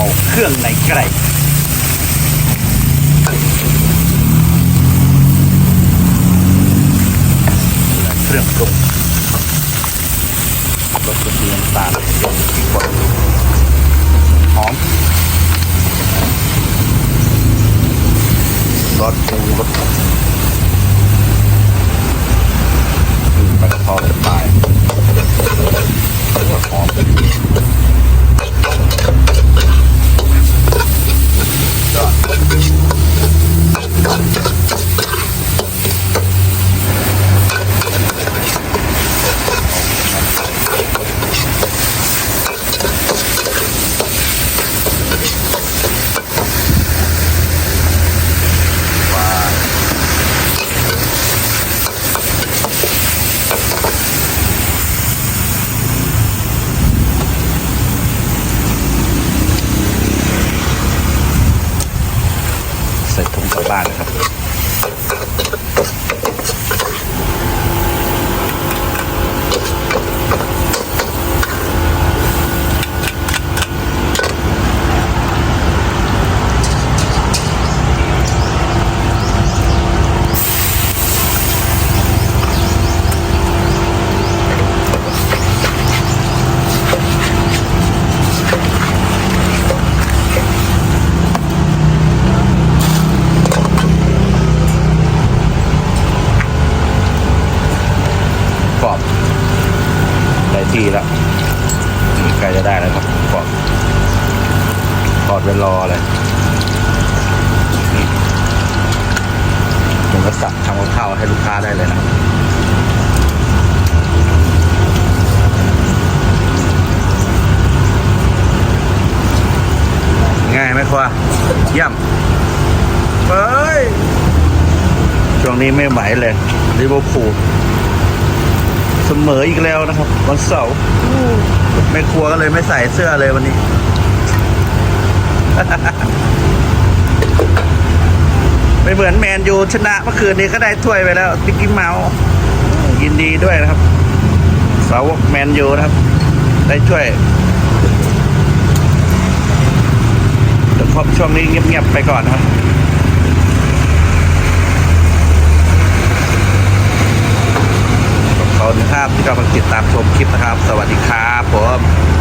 เอาเครื่องในไกลเครื่องปรุงรสกระเทียมตาลพริกป่นหอมรสปรุงรสอืมปลากระเพราจะตายหอมยอด ใส่ถุงกลั บ้านนะครับ ได้ที่แล้วใกล้จะได้แล้วครับกรอบทอดไว้รอเลยผมก็สั่งทำกับข้าวให้ลูกค้าได้เลยนะง่ายไหมครัวเยี่ยมเฮ้ย ช่วงนี้ไม่ไหวเลยลิเวอร์พูล เสมออีกแล้วนะครับ วันเสาร์แม่ครัวก็เลยไม่ใส่เสื้อเลยวันนี้ ไม่เหมือนแมนยูชนะเมื่อคืนนี้ก็ได้ถ้วยไปแล้วติ๊กกี้เมาส์ยินดีด้วยนะครับ สาวกแมนยูนะครับ ได้ช่วยเดี๋ยวครบช่วงนี้เงียบๆไปก่อนนะครับ ที่กำลังติดตามชมคลิปนะครับ สวัสดีครับผม